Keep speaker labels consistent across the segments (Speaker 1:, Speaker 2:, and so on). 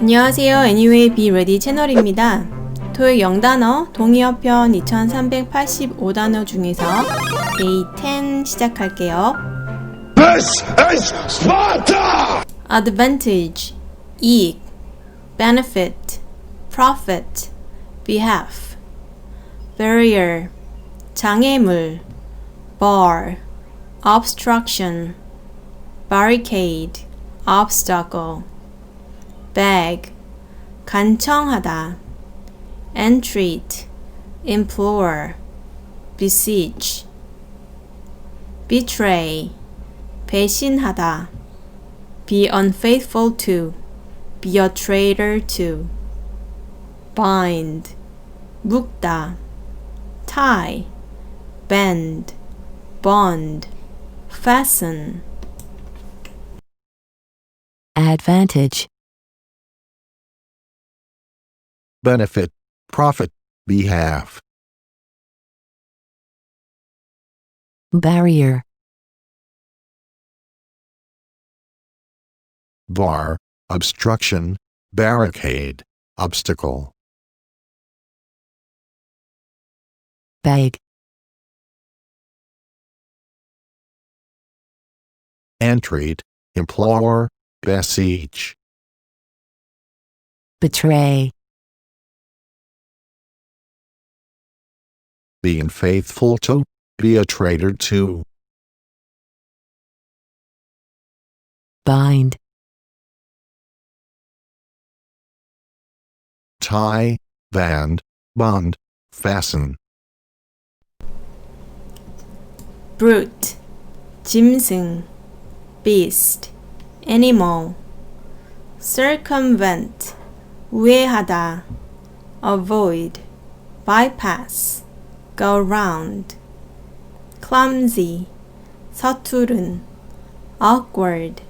Speaker 1: 안녕하세요. Anyway Be Ready 채널입니다. 토익 영단어 동의어편 2385단어 중에서 Day 10 시작할게요.
Speaker 2: This is Sparta!
Speaker 1: advantage, 이익, benefit, profit, behalf, barrier, 장애물, bar, obstruction, barricade, obstacle, beg, 간청하다, entreat, implore, beseech, betray, 배신하다, be unfaithful to, be a traitor to, bind, 묶다, tie, bend, bond, fasten,
Speaker 3: advantage,
Speaker 2: Benefit, profit, behalf,
Speaker 3: barrier,
Speaker 2: bar, obstruction, barricade, obstacle,
Speaker 3: beg,
Speaker 2: entreat, implore, beseech,
Speaker 3: betray,
Speaker 2: being faithful to, be a traitor to,
Speaker 3: bind,
Speaker 2: tie, band, bond, fasten,
Speaker 1: brute, 짐승, beast, animal, circumvent, 우회하다, avoid, bypass, go round, clumsy, 서투른, awkward,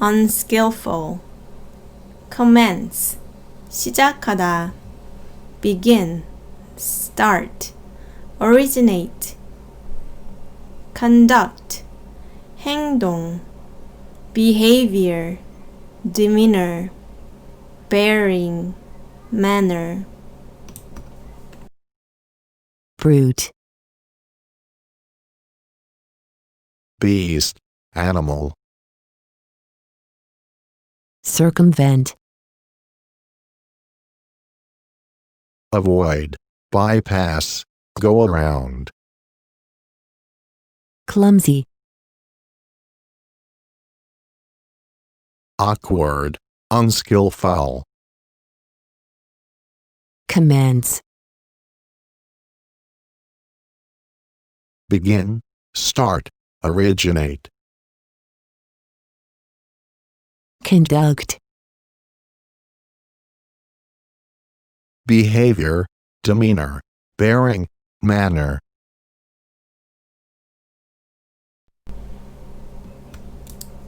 Speaker 1: unskillful, commence, 시작하다, begin, start, originate, conduct, 행동, behavior, demeanor, bearing, manner,
Speaker 3: brute,
Speaker 2: beast, animal,
Speaker 3: circumvent,
Speaker 2: avoid, bypass, go around,
Speaker 3: clumsy,
Speaker 2: awkward, unskillful,
Speaker 3: commence,
Speaker 2: begin, start, originate,
Speaker 3: conduct,
Speaker 2: behavior, demeanor, bearing, manner,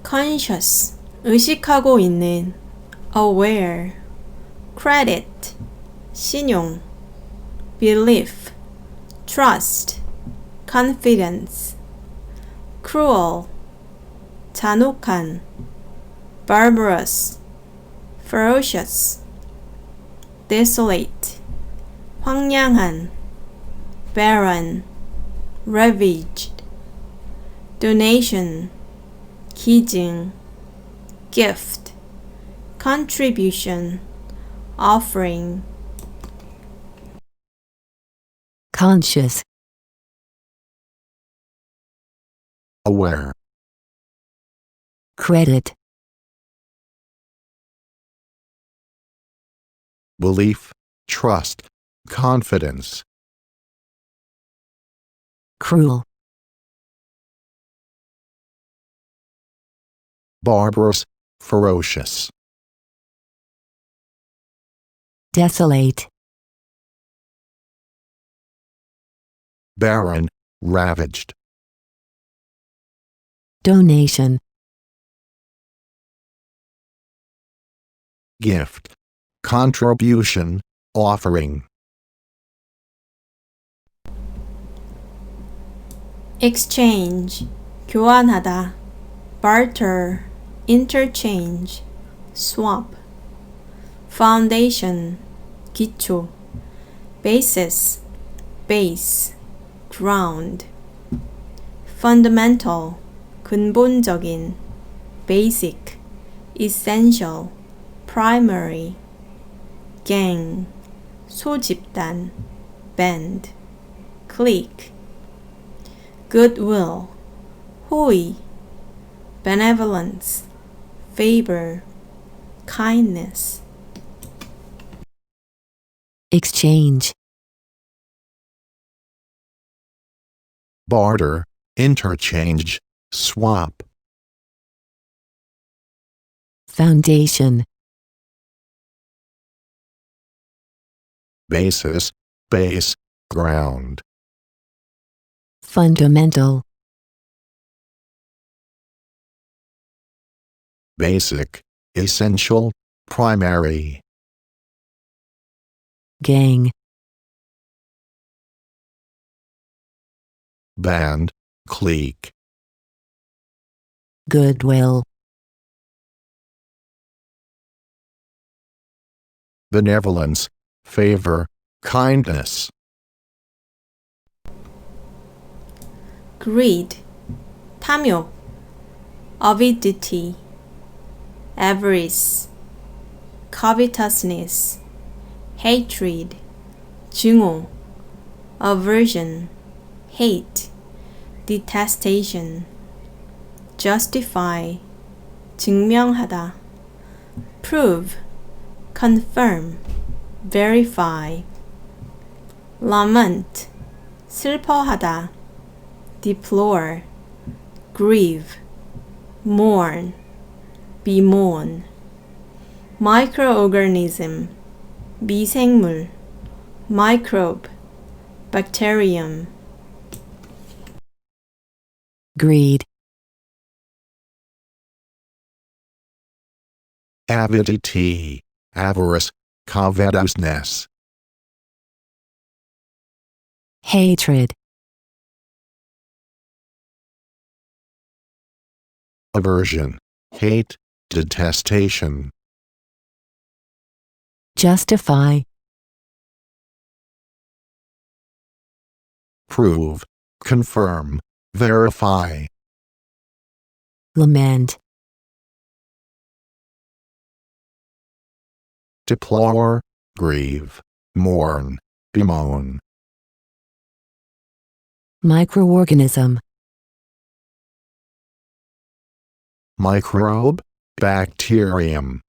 Speaker 1: conscious, 의식하고 있는, aware, credit, 신용, belief, trust, confidence, cruel, 잔혹한, barbarous, ferocious, desolate, 황량한, barren, ravaged, donation, 기증, gift, contribution, offering,
Speaker 3: conscious,
Speaker 2: Aware,
Speaker 3: credit,
Speaker 2: belief, trust, confidence,
Speaker 3: cruel,
Speaker 2: barbarous, ferocious,
Speaker 3: desolate,
Speaker 2: barren, ravaged,
Speaker 3: donation,
Speaker 2: gift, contribution, offering,
Speaker 1: exchange, 교환하다, barter, interchange, swap, foundation, 기초, basis, base, ground, fundamental, 근본적인, basic, essential, primary, gang, 소집단, band, clique, goodwill, 호의, benevolence, favor, kindness,
Speaker 3: exchange,
Speaker 2: barter, interchange, swap,
Speaker 3: foundation,
Speaker 2: basis, base, ground,
Speaker 3: fundamental,
Speaker 2: basic, essential, primary,
Speaker 3: gang,
Speaker 2: band, clique,
Speaker 3: goodwill
Speaker 2: benevolence, favor, kindness.
Speaker 1: Greed, Tamil, avidity, avarice, covetousness, hatred, jungo, aversion, hate, detestation justify, 증명하다, prove, confirm, verify, lament, 슬퍼하다, deplore, grieve, mourn, bemoan, microorganism, 미생물, microbe, bacterium,
Speaker 3: greed,
Speaker 2: Avidity, avarice, covetousness,
Speaker 3: hatred,
Speaker 2: aversion, hate, detestation,
Speaker 3: justify,
Speaker 2: prove, confirm, verify,
Speaker 3: lament,
Speaker 2: deplore, grieve, mourn, bemoan,
Speaker 3: microorganism,
Speaker 2: microbe, bacterium,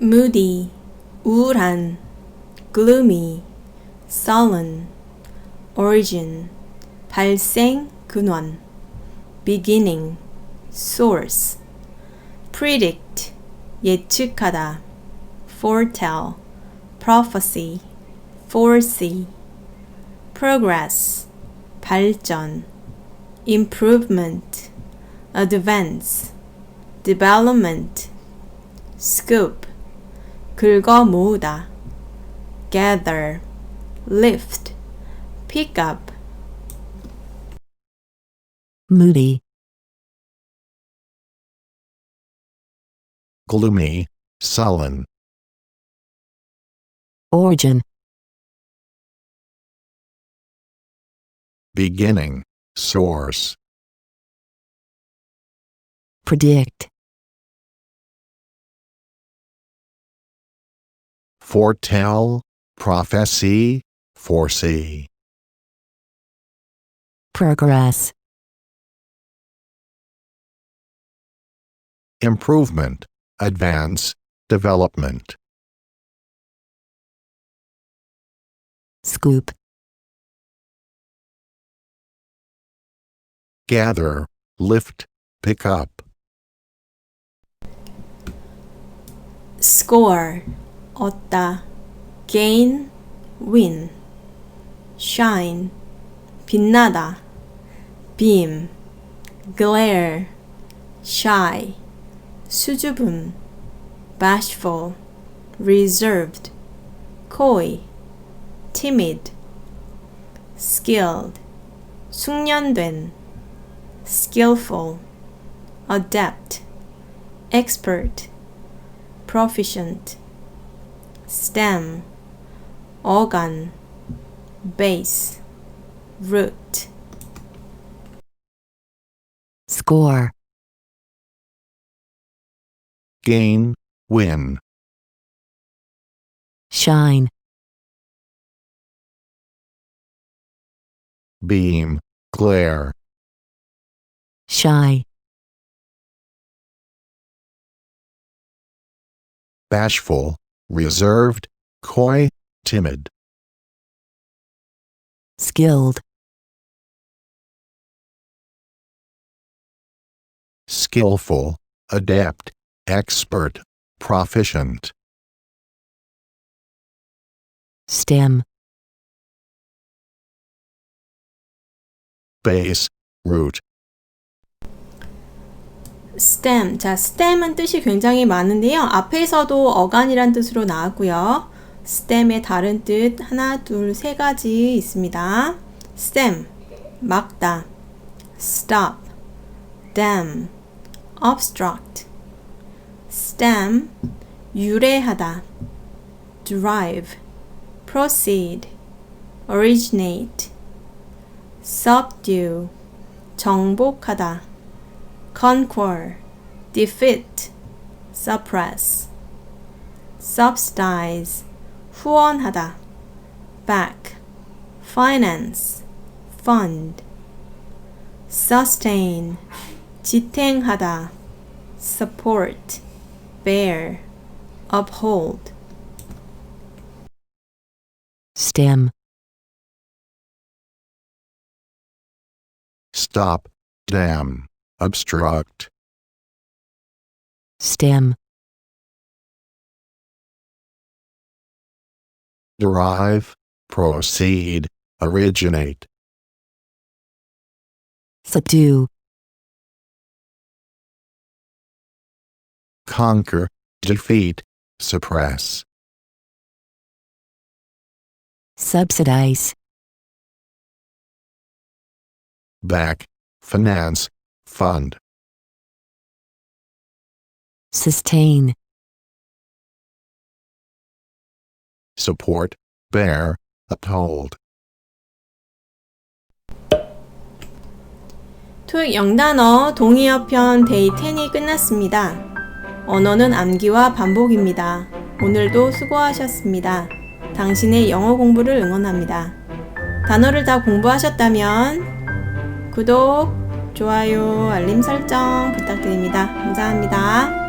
Speaker 1: moody, 우울한, gloomy, sullen, origin, 발생, 근원, beginning, source, predict, 예측하다, foretell, prophecy, foresee, progress, 발전, improvement, advance, development, scoop, 긁어 모으다, gather, lift, pick up,
Speaker 3: moody,
Speaker 2: Gloomy, sullen,
Speaker 3: origin,
Speaker 2: beginning, source,
Speaker 3: predict,
Speaker 2: foretell, prophecy, foresee,
Speaker 3: progress,
Speaker 2: improvement, advance, development,
Speaker 3: scoop,
Speaker 2: gather, lift, pick up,
Speaker 1: score, 얻다, gain, win, shine, 빛나다, beam, glare, shy, 수줍음, bashful, reserved, coy, timid, skilled, 숙련된, skillful, adept, expert, proficient, stem, organ, base, root,
Speaker 3: score,
Speaker 2: gain, win,
Speaker 3: shine,
Speaker 2: beam, glare,
Speaker 3: shy,
Speaker 2: bashful, reserved, coy, timid,
Speaker 3: skilled,
Speaker 2: skillful, adept, expert, proficient,
Speaker 3: stem,
Speaker 2: base, root,
Speaker 1: stem. 자, stem은 뜻이 굉장히 많은데요. 앞에서도 어간이란 뜻으로 나왔고요. stem의 다른 뜻 하나, 둘, 세 가지 있습니다. stem, 막다, stop, dam, obstruct, stem, 유래하다, drive, proceed, originate, subdue, 정복하다, conquer, defeat, suppress, subsidize, 후원하다, back, finance, fund, sustain, 지탱하다, support, bear, uphold,
Speaker 3: stem,
Speaker 2: stop, dam, obstruct,
Speaker 3: stem,
Speaker 2: derive, proceed, originate,
Speaker 3: subdue,
Speaker 2: conquer, defeat, suppress,
Speaker 3: subsidize,
Speaker 2: back, finance, fund,
Speaker 3: sustain,
Speaker 2: support, bear, uphold.
Speaker 1: 토익 영단어 동의어 편 데이 10이 끝났습니다. 언어는 암기와 반복입니다. 오늘도 수고하셨습니다. 당신의 영어 공부를 응원합니다. 단어를 다 공부하셨다면 구독, 좋아요, 알림 설정 부탁드립니다. 감사합니다.